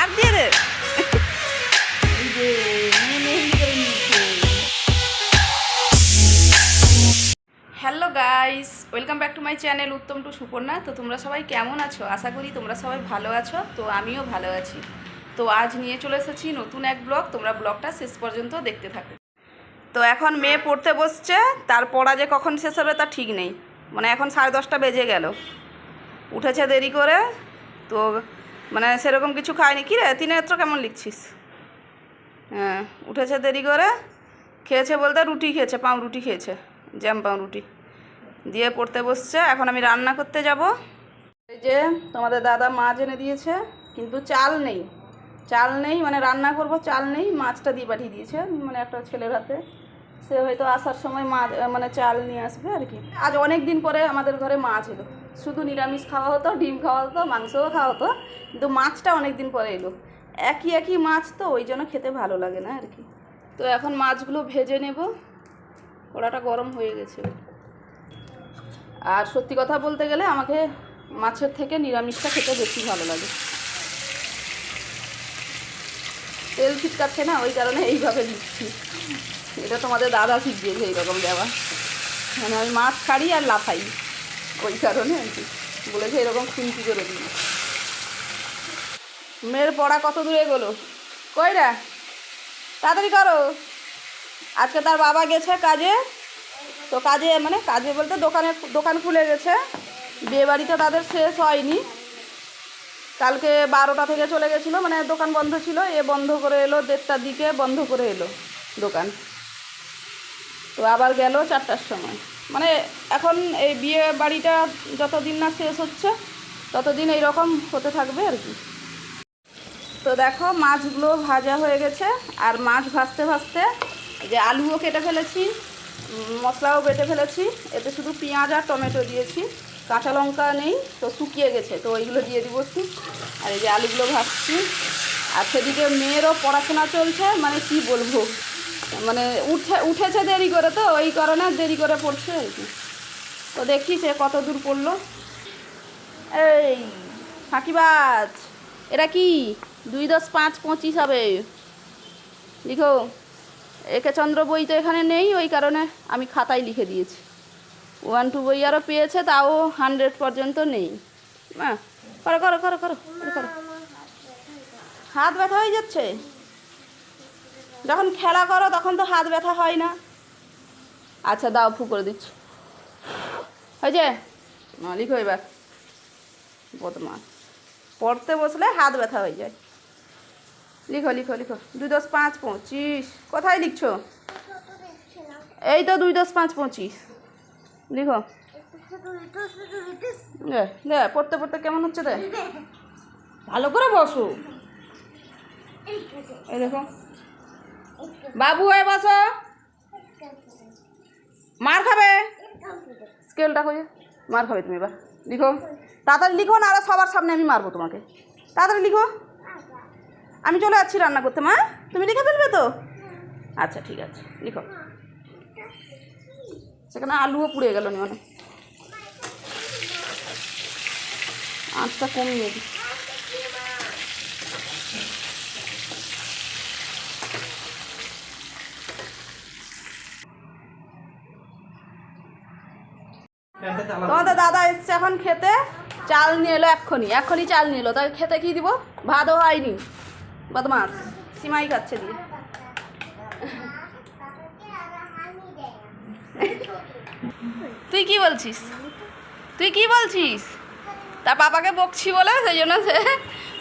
আর দিয়ে নিয়েছে hello guys welcome back to my channel Uttam to Suparna তো তোমরা সবাই কেমন আছো? আশা করি তোমরা সবাই ভালো আছো, তো আমিও ভালো আছি। তো আজ নিয়ে চলে এসেছি নতুন এক ব্লগ, তোমরা ব্লগটা শেষ পর্যন্ত দেখতে থাকো। তো এখন মেয়ে পড়তে বসছে, তার পড়া যে কখন শেষ হবে তা ঠিক নেই। মানে এখন সাড়ে দশটা বেজে গেল। উঠেছে দেরি করে তো মানে সেরকম কিছু খায়নি কী রে তিনেত্র কেমন লিখছিস? হ্যাঁ উঠেছে দেরি করে। খেয়েছে বলতে রুটি খেয়েছে, পাউরুটি রুটি খেয়েছে, জ্যাম পাউরুটি। দিয়ে পড়তে বসছে। এখন আমি রান্না করতে যাব। এই যে তোমাদের দাদা মাছ এনে দিয়েছে, কিন্তু চাল নেই। চাল নেই মানে রান্না করব, চাল নেই, মাছটা দিয়ে পাঠিয়ে দিয়েছে মানে একটা ছেলের হাতে। সে হয়তো আসার সময় মাছ মানে চাল নিয়ে আসবে আর কি। আজ অনেক দিন পরে আমাদের ঘরে মাছ এলো শুধু নিরামিষ খাওয়া হতো, ডিম খাওয়া হতো, মাংসও খাওয়া হতো, কিন্তু মাছটা অনেক দিন পরে এলো। একই একই মাছ তো, ওই জন্য খেতে ভালো লাগে না আর কি। তো এখন মাছগুলো ভেজে নেব। কড়াটা গরম হয়ে গেছে। আর সত্যি কথা বলতে গেলে আমাকে মাছের থেকে নিরামিষটা খেতে বেশি ভালো লাগে। তেল ছিটকাচ্ছে না, ওই কারণে এইভাবে দিচ্ছি। এটা তোমাদের দাদা শিখিয়েছে এইরকম দেওয়া। মানে আমি মাছ ছাড়ি আর লাফাই। ওই কারণে আর কি। বলেছে এরকম খুন্তি করে দিই মেয়ের পড়া কত দূরে গেলো? কইরা তাড়াতাড়ি করো। আজকে তার বাবা গেছে কাজে। তো কাজে মানে কাজে বলতে দোকানে দোকান খুলে গেছে। বিয়ে বাড়িতে তাদের শেষ হয়নি। কালকে বারোটা থেকে চলে গেছিল। মানে দোকান বন্ধ ছিল। এ বন্ধ করে এলো, দেড়টার দিকে বন্ধ করে এলো দোকান। তো আবার গেল চারটার সময়। মানে এখন এই বিয়ে বাড়িটা যতদিন না শেষ হচ্ছে, ততদিন এইরকম হতে থাকবে আর কি। তো দেখো মাছগুলো ভাজা হয়ে গেছে, আর মাছ ভাজতে ভাজতে এই যে আলুও কেটে ফেলেছি, মশলাও বেটে ফেলেছি, এতে শুধু পেঁয়াজ আর টমেটো দিয়েছি, কাঁচা লঙ্কা নেই, তো শুকিয়ে গেছে, তো ওইগুলো দিয়ে দিব একটু। আর এই যে আলুগুলো ভাজছি, আর সেদিকে মেয়েরও পড়াশোনা চলছে মানে কি বলব। মানে উঠে, উঠেছে দেরি করে তো, ওই কারণে দেরি করে পড়ছে আর কি। তো দেখি সে কত দূর পড়ল। এই, ফাঁকিবাজ এটা কি? দুই দশ পাঁচ পঁচিশ হবে। লিখো, একে চন্দ্র বই তো এখানে নেই, ওই কারণে আমি খাতায় লিখে দিয়েছি। ওয়ান, টু বই আরও পেয়েছে, তাও হান্ড্রেড পর্যন্ত নেই। হ্যাঁ করো করো করো করো করো। হাত ব্যথা হয়ে যাচ্ছে? যখন খেলা করো, তখন তো হাত ব্যথা হয় না। আচ্ছা দাও, ফু করে দিচ্ছি। হয়েছে? লিখো এবার। বদমাস। পড়তে বসলে হাত ব্যথা হয়ে যায়। লিখো লিখো লিখো। দুই দশ পাঁচ পঁচিশ। কোথায় লিখছো? এই তো দুই দশ পাঁচ পঁচিশ। লিখো। দে, পড়তে পড়তে কেমন হচ্ছে দে? ভালো করে বসো। এই দেখো। বাবু হয়ে বসো। মার খাবে? স্কেলটা হয়ে মার খাবে তুমি এবার। লিখো। তাড়াতাড়ি লিখো না আরও সবার সামনে আমি মারবো তোমাকে। তাড়াতাড়ি লিখো। আমি চলে যাচ্ছি রান্না করতে, মা। তুমি লিখে ফেলবে তো? আচ্ছা ঠিক আছে। লিখো। সেখানে আলুও পুড়ে গেল নি অনেক আঁচটা কমিয়ে দিই। তোমাদের দাদা এসছে এখন খেতে চাল নিয়ে এলো এক্ষুনি এক্ষুনি চাল নিয়ে এলো। তাই খেতে কি দিব? ভাতও হয়নি। বদমাস সিমাই খাচ্ছে দিয়ে। তুই কি বলছিস? তুই কি বলছিস? তা পাপাকে বকছি বলে সেই জন্য সে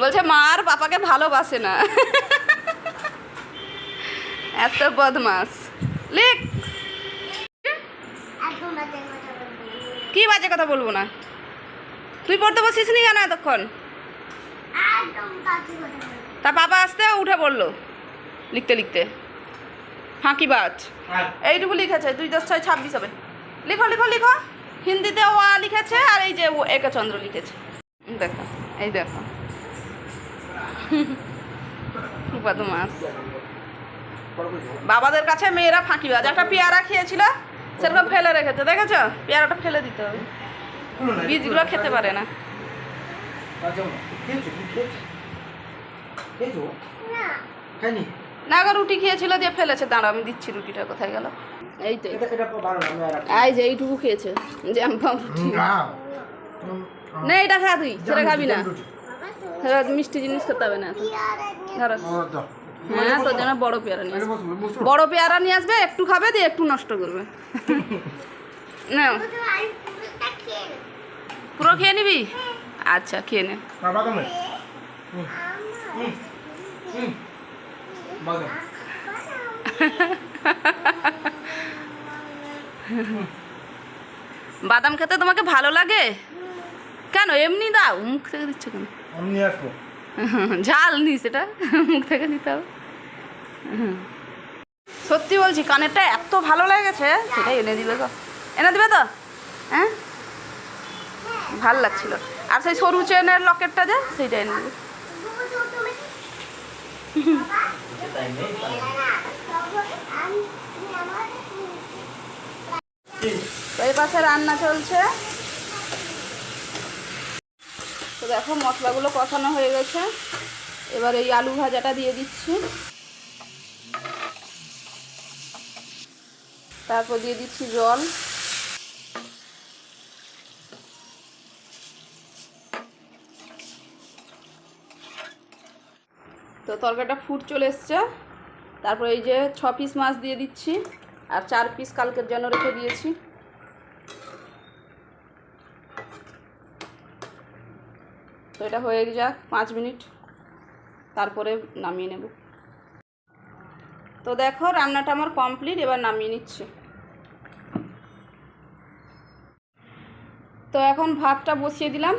বলছে মা আর পাপাকে ভালোবাসে না। এত বদমাস লিখ। কি বাজে কথা বলব না? তুই পড়তে বসিস নি কেন এতক্ষণ? তা বাবা আসতে উঠে পড়ল লিখতে লিখতে। ফাঁকি বাজ। এইটুকু লিখেছে দুই দশ ছয় ছাব্বিশ হবে। লিখো লিখো লিখো। হিন্দিতে ওয়া লিখেছে আর এই যে ও একে চন্দ্র লিখেছে। দেখো এই দেখো। বদমাস। বাবাদের কাছে মেয়েরা ফাঁকি বাজ। একটা পেয়ারা খেয়েছিল সেরকম ফেলে রেখেছে দেখেছ? পেয়ারাটা ফেলে দিতে হবে। বীজগুলো খেতে পারে না। না গো রুটি খেয়েছিল দিয়ে ফেলেছে। দাঁড়া আমি দিচ্ছি রুটিটা কোথায় গেল? এই তো এই যে এইটুকু খেয়েছে জ্যাম পাম রুটি। না এটা খা তুই সেটা খাবি না। মিষ্টি জিনিস খেতে হবে না ধরো। হ্যাঁ? তোর জন্য বড় পেয়ারা নিয়ে আসবে। বড় পেয়ারা নিয়ে আসবে একটু খাবে দিয়ে একটু নষ্ট করবে। না পুরো খেয়ে নিবি? আচ্ছা খেয়ে নে। বাদাম খেতে তোমাকে ভালো লাগে? কেন এমনি দাও মুখ থেকে দিচ্ছ কেন? ঝাল নি সেটা মুখ থেকে দিতে হবে। সত্যি বলছি, কানেরটা এত ভালো লেগেছে। সেটাই এনে দিবে তো। এনে দিবে তো? হ্যাঁ? ভালো লাগছিল। আর সেই সরু চেনের লকেটটা যে, সেইটা এনে দিবে। এই পাশে রান্না চলছে। তো দেখো, মশলাগুলো কষানো হয়ে গেছে। এবার এই আলু ভাজাটা দিয়ে দিচ্ছি। তারপর দিয়ে দিচ্ছি জল। তো তরকারিটা ফুট চলে এসছে। তারপর এই যে ছ পিস মাছ দিয়ে দিচ্ছি, আর চার পিস কালকের জন্য রেখে দিয়েছি। তো এটা হয়ে যাক পাঁচ মিনিট, তারপরে নামিয়ে নেব। তো দেখো, রান্নাটা আমার কমপ্লিট এবার নামিয়ে নিচ্ছি। তো এখন ভাতটা বসিয়ে দিলাম।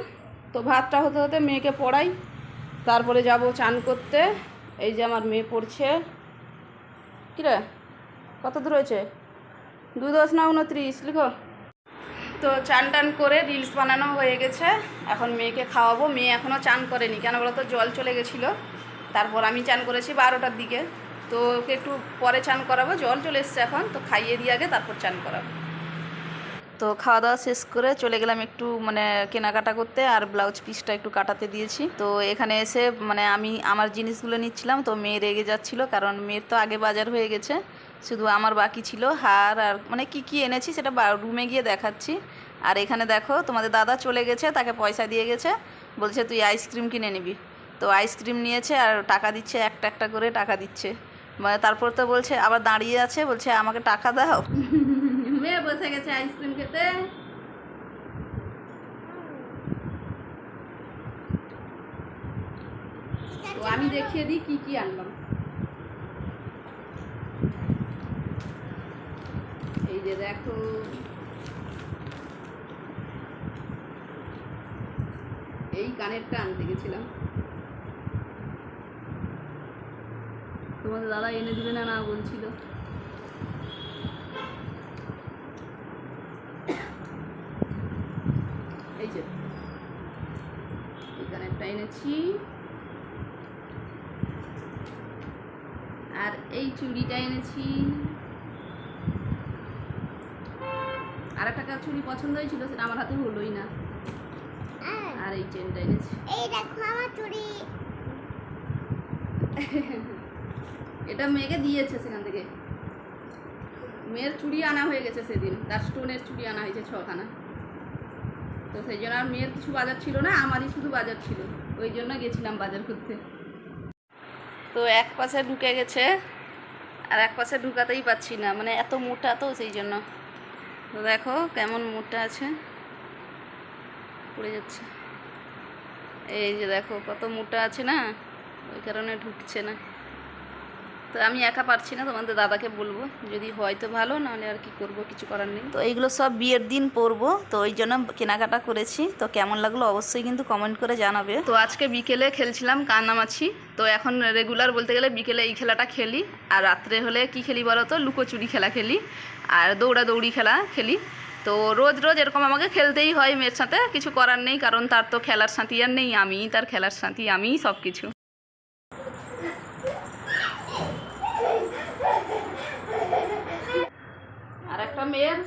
তো ভাতটা হতে হতে মেয়েকে পড়াই, তারপরে যাব চান করতে। এই যে আমার মেয়ে পড়ছে। কিরে কত দূর হয়েছে? দু দশ না উনত্রিশ লিখো। তো চান টান করে রিলস বানানো হয়ে গেছে। এখন মেয়েকে খাওয়াবো। মেয়ে এখনও চান করেনি। কেন বলো তো জল চলে গেছিল। তারপর আমি চান করেছি বারোটার দিকে। তো ওকে একটু পরে চান করাবো। জল চলে এসছে এখন, তো খাইয়ে দিয়ে আগে তারপর চান করাবো। তো খাওয়া দাওয়া শেষ করে চলে গেলাম একটু মানে কেনাকাটা করতে আর ব্লাউজ পিসটা একটু কাটাতে দিয়েছি। তো এখানে এসে মানে আমি আমার জিনিসগুলো নিচ্ছিলাম, তো মেয়ে রেগে যাচ্ছিল, কারণ মেয়ের তো আগে বাজার হয়ে গেছে। শুধু আমার বাকি ছিল, হার আর মানে কি কি এনেছি সেটা রুমে গিয়ে দেখাচ্ছি। আর এখানে দেখো, তোমাদের দাদা চলে গেছে, তাকে পয়সা দিয়ে গেছে। বলছে, তুই আইসক্রিম কিনে নিবি। তো আইসক্রিম নিয়েছে আর টাকা দিচ্ছে, একটা একটা করে টাকা দিচ্ছে। মানে তারপর তো বলছে, আবার দাঁড়িয়ে আছে, বলছে, আমাকে টাকা দাও। মেয়ে বসে গেছে আইসক্রিম খেতে। তো আমি দেখিয়ে দিই কি কি আনলাম। এই যে দেখো। এই কানেরটা আনতে গেছিলাম। তোমাদের দাদা এনে দিবে না না বলছিল। এই যে এখানে একটা এনেছি। আর এই চুড়িটা এনেছি। আর একটা চুড়ি পছন্দ হয়েছিল সেটা আমার হাতে হলোই না। আর এই চেনটা এনেছি। এই দেখো আমার চুড়ি। এটা মেয়েকে দিয়েছে সেখান থেকে। মেয়ের চুড়ি আনা হয়ে গেছে সেদিন। তার স্টোনের চুড়ি আনা হয়েছে ছখানা। তো সেই জন্য আর মেয়ের কিছু বাজার ছিল না, আমারই শুধু বাজার ছিল। ওই জন্য গেছিলাম বাজার করতে। তো এক পাশে ঢুকে গেছে, আর এক পাশে ঢুকাতেই পাচ্ছি না। মানে এত মোটা তো সেই জন্য। তো দেখো কেমন মোটা আছে। পড়ে যাচ্ছে। এই যে দেখো কত মোটা আছে না? ওই কারণে ঢুকছে না। তো আমি একা পারছি না তোমাদের দাদাকে বলব যদি হয় তো ভালো নাহলে আর কি করব কিছু করার নেই। তো এইগুলো সব বিয়ের দিন পরবো তো ওই জন্য কেনাকাটা করেছি। তো কেমন লাগল অবশ্যই কিন্তু কমেন্ট করে জানাবে। তো আজকে বিকেলে খেলছিলাম কান্নামাছি তো এখন রেগুলার বলতে গেলে বিকেলে এই খেলাটা খেলি আর রাত্রে হলে কি খেলি বলো তো? লুকোচুরি খেলা খেলি আর দৌড়াদৌড়ি খেলা খেলি। তো রোজ রোজ এরকম আমাকে খেলতেই হয় মেয়ের সাথে কিছু করার নেই কারণ তার তো খেলার সাথী আর নেই আমিই তার খেলার সাথী আমিই সব কিছু আর একটা মেয়ের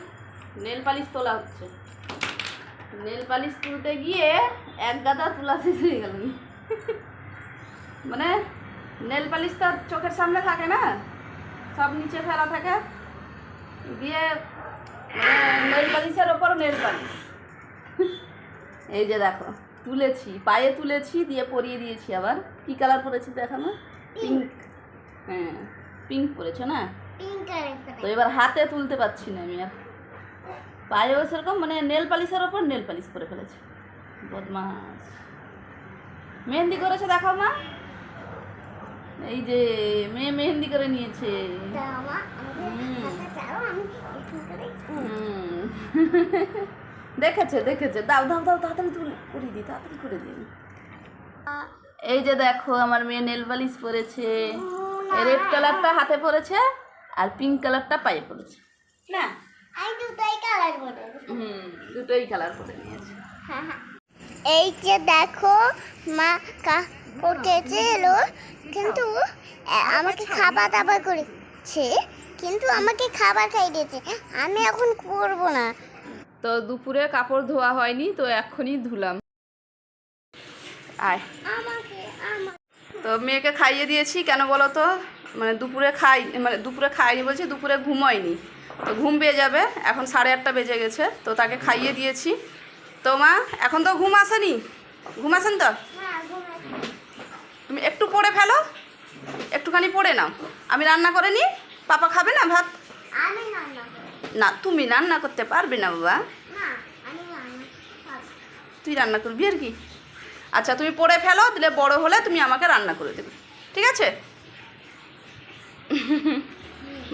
নেল পালিশ তোলা হচ্ছে। নেল পালিশ তুলতে গিয়ে এক গাদা তুলা শেষ হয়ে গেল। মানে নেল পালিশ তো চোখের সামনে থাকে না সব নিচে ফেলা থাকে। দিয়ে নেল পালিশের ওপর নেল পালিশ। এই যে দেখো তুলেছি পায়ে তুলেছি দিয়ে পরিয়ে দিয়েছি আবার। কি কালার পরেছি দেখানো? পিঙ্ক হ্যাঁ পিঙ্ক পরেছো না? তো এবার হাতে তুলতে পারছি না আমি আর। পায়েও সেরকম মানে নেল পালিশের ওপর নেল পালিশ করে ফেলেছে। বদমাস মেহেন্দি করেছে দেখো মা। এই যে মেয়ে মেহেন্দি করে নিয়েছে। দেখেছে দেখেছে। দাও দাও দাও তাড়াতাড়ি তুলে করে দিই তাড়াতাড়ি করে দিই। এই যে দেখো আমার মেয়ে নেল পালিশ পরেছে। রেড কালারটা হাতে পরেছে আর পিঙ্ক কালারটা পায়ে পড়েছে না। আমি দুটোই কালার করে হুম দুটোই কালার করে নিয়েছে। এই যে দেখো মা কা উঠেছে এলো কিন্তু আমাকে খাবার দাবার করেছে কিন্তু আমাকে খাবার খাই দিয়েছে। আমি এখন করব না। তো দুপুরে কাপড় ধোয়া হয়নি তো এক্ষুনি ধুলাম। আয়। তো মেয়েকে খাইয়ে দিয়েছি কেন বলো তো? মানে দুপুরে খাই মানে দুপুরে খাইনি বলছি দুপুরে ঘুমোয়নি। তো ঘুম পেয়ে যাবে। এখন সাড়ে আটটা বেজে গেছে তো তাকে খাইয়ে দিয়েছি। তো মা এখন তো ঘুম আসেনি? ঘুম আসেন তো? হ্যাঁ তুমি একটু পড়ে ফেলো একটুখানি পড়ে নাও। আমি রান্না করে নিই পাপা খাবে না ভাত। না তুমি রান্না করতে পারবে না বাবা। না। তুই রান্না করবি আর কি? আচ্ছা তুমি পড়ে ফেলো দিলে বড় হলে তুমি আমাকে রান্না করে দেবে। ঠিক আছে?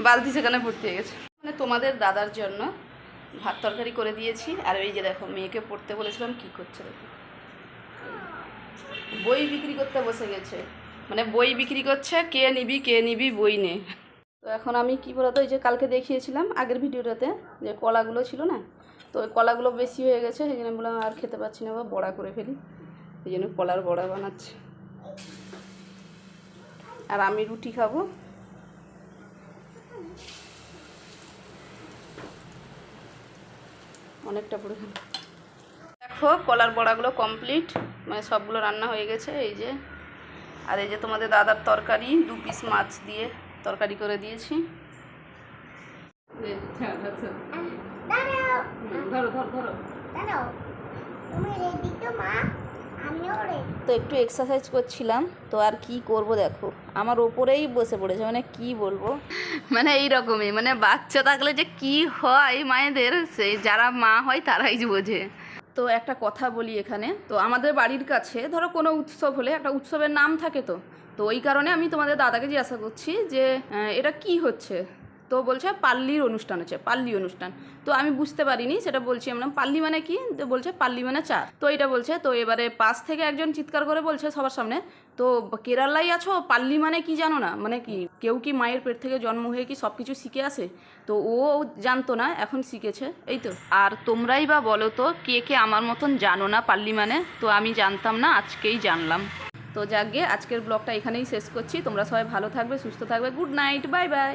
বালতি সেখানে ভর্তি হয়ে গেছে। তোমাদের দাদার জন্য ভাত তরকারি করে দিয়েছি। আর এই যে দেখো, মেয়েকে পড়তে বলেছিলাম, কি করছে দেখো। বই বিক্রি করতে বসে গেছে। মানে বই বিক্রি করছে, কে নিবি কে নিবি বই নে। তো এখন আমি কি বলতো, এই যে কালকে দেখিয়েছিলাম আগের ভিডিওটাতে, যে কলাগুলো ছিল না, তো ওই কলাগুলো বেশি হয়ে গেছে, সেই জন্য বললাম আর খেতে পাচ্ছি না বা বড়া করে ফেলি। এই জন্য কলার বড়া বানাচ্ছি। আর আমি রুটি খাব। অনেকটা গেল। দেখো কলার বড়াগুলো কমপ্লিট মানে সবগুলো রান্না হয়ে গেছে এই যে। আর এই যে তোমাদের দাদার তরকারি দু পিস মাছ দিয়ে তরকারি করে দিয়েছি। দাঁড়াও। ধরো ধরো ধরো। তুমি রেডি তো একটু এক্সারসাইজ করছিলাম তো আর কি করব দেখো। আমার ওপরেই বসে পড়েছে মানে কি বলব? মানে এই রকমই মানে বাচ্চা থাকলে যে কি হয় মায়েদের সেই যারা মা হয় তারাই বোঝে। তো একটা কথা বলি এখানে তো আমাদের বাড়ির কাছে ধরো কোনো উৎসব হলে একটা উৎসবের নাম থাকে তো। তো ওই কারণে আমি তোমাদের দাদাকে জিজ্ঞাসা করছি যে এটা কি হচ্ছে? তো বলছে পাল্লির অনুষ্ঠান হচ্ছে, পাল্লি অনুষ্ঠান। তো আমি বুঝতে পারিনি, সেটা বলছি আমরা, পাল্লি মানে কি? তো বলছে পাল্লি মানে চা তো এটা বলছে, তো এবারে পাশ থেকে একজন চিৎকার করে বলছে সবার সামনে, তো কেরালায় আছো? পাল্লি মানে কি জানো না? মানে কি, কেউ কি মায়ের পেট থেকে জন্ম হয়ে কি সব কিছু শিখে আসে? তো ও জানতো না, এখন শিখেছে, এই তো। আর তোমরাই বা বলো তো, কে কে আমার মতন জানো না পাল্লি মানে? তো আমি জানতাম না, আজকেই জানলাম। তো যাকে আজকের ব্লগটা এখানেই শেষ করছি। তোমরা সবাই ভালো থাকবে, সুস্থ থাকবে। Good night, bye bye.